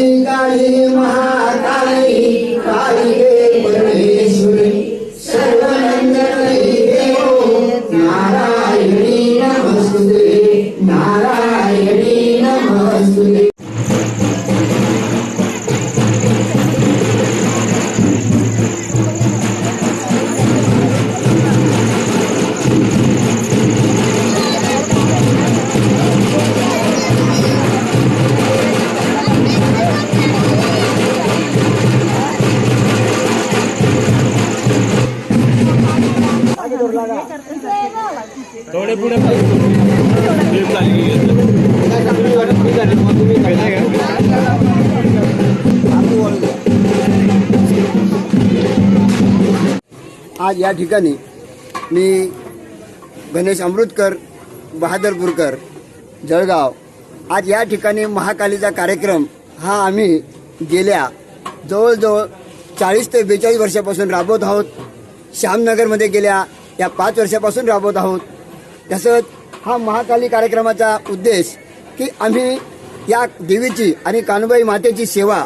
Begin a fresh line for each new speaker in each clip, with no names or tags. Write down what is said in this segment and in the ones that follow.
आदि काली महाकाली
थोडे पुढे
आज या ठिकाणी मी गणेश अमृतकर बहादरपूरकर जळगाव आज या ठिकाणी महाकालीचा कार्यक्रम हा आम्ही गेल्या जवळजवळ चाळीस ते बेचाळीस वर्षापासून राबवत आहोत. श्यामनगरमध्ये गेल्या या पाच वर्षापासून राबवत आहोत. तसंच हा महाकाली कार्यक्रमाचा उद्देश की आम्ही या देवीची आणि कानुबाई मातेची सेवा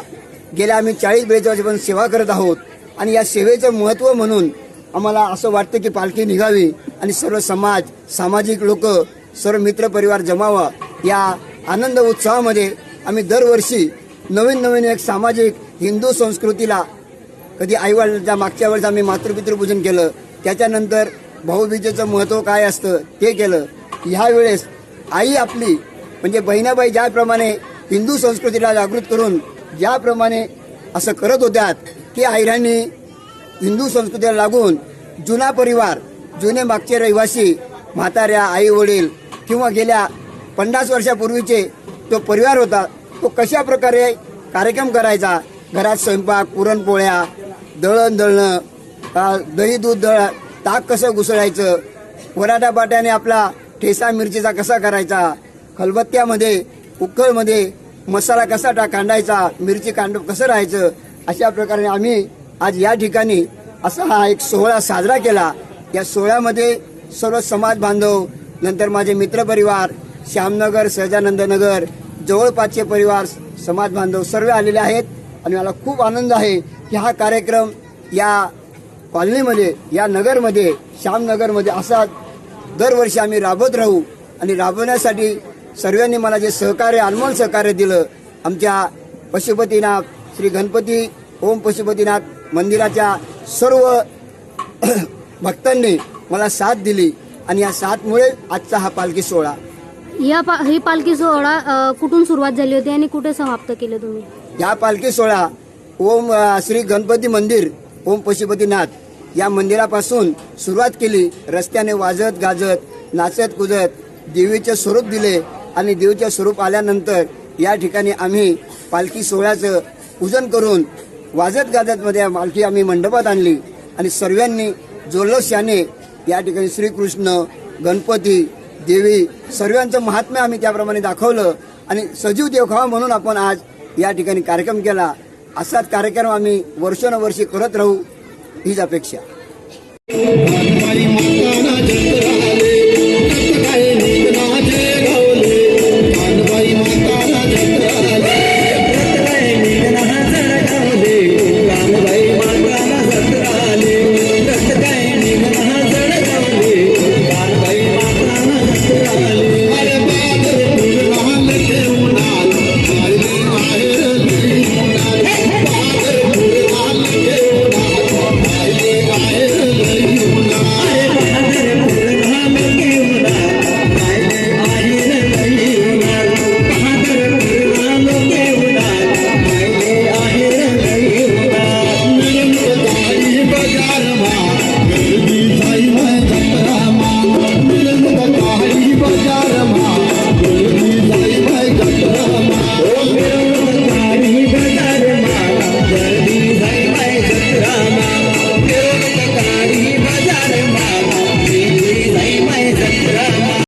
गेल्या आम्ही चाळीस बेचाळीस सेवा करत आहोत आणि या सेवेचं महत्त्व म्हणून आम्हाला असं वाटतं की पालखी निघावी आणि सर्व समाज सामाजिक लोक सर्व मित्रपरिवार जमावा या आनंद उत्सवामध्ये आम्ही दरवर्षी नवीन नवीन एक सामाजिक हिंदू संस्कृतीला कधी आईवडिलांच्या मागच्या वेळेस आम्ही मातृपितृपूजन केलं त्याच्यानंतर भाऊबीजेचं महत्त्व काय असतं ते केलं. ह्या वेळेस आई आपली म्हणजे बहिणाबाई ज्याप्रमाणे हिंदू संस्कृतीला जागृत करून ज्याप्रमाणे असं करत होत्यात की आईरांनी हिंदू संस्कृतीला लागून जुना परिवार जुने मागचे रहिवासी म्हाताऱ्या आई वडील किंवा गेल्या पन्नास वर्षापूर्वीचे तो परिवार होता तो कशा प्रकारे कार्यक्रम करायचा? घरात स्वयंपाक पुरणपोळ्या दळण दळणं दही दूध दळ ताक कसं घुसळायचं? वराटा बाट्याने आपला ठेसा मिरचीचा कसा करायचा? खलबत्त्यामध्ये उकळमध्ये मसाला कसा टा कांडायचा? मिरची कांड कसं राहायचं? अशा प्रकारे आम्ही आज या ठिकाणी असा हा एक सोहळा साजरा केला. या सोहळ्यामध्ये सर्व समाज बांधव नंतर माझे मित्रपरिवार श्यामनगर सहजानंद नगर जवळपासचे परिवार समाज बांधव सर्व आलेले आहेत. आणि मला खूप आनंद आहे की हा कार्यक्रम या कॉलनीमध्ये या नगरमध्ये श्यामनगरमध्ये असा दरवर्षी आम्ही राबवत राहू आणि राबवण्यासाठी सर्वांनी मला जे सहकार्य अनमोल सहकार्य दिलं आमच्या पशुपतीनाथ श्री गणपती ओम पशुपतीनाथ मंदिराच्या सर्व भक्तांनी मला साथ दिली आणि या साथमुळे आजचा हा पालखी सोहळा.
या पा ही पालखी सोहळा कुठून सुरुवात झाली होती आणि कुठे समाप्त केलं तुम्ही?
या पालखी सोहळा ओम श्री गणपती मंदिर ओम पशुपतीनाथ या मंदिरापासून सुरुवात केली. रस्त्याने वाजत गाजत नाचत कुजत देवीचे स्वरूप दिले आणि देवीचे स्वरूप आल्यानंतर या ठिकाणी आम्ही पालखी सोहळ्याचं पूजन करून वाजत गाजत मध्ये पालखी आम्ही मंडपात आणली आणि सर्वांनी जल्लोषाने या ठिकाणी श्रीकृष्ण गणपती देवी सर्वांचं महात्म्य आम्ही त्याप्रमाणे दाखवलं आणि सजीव देवखावा म्हणून आपण आज या ठिकाणी कार्यक्रम केला. असाच कार्यक्रम आम्ही वर्षानुवर्षी करत राहू. हीच अपेक्षा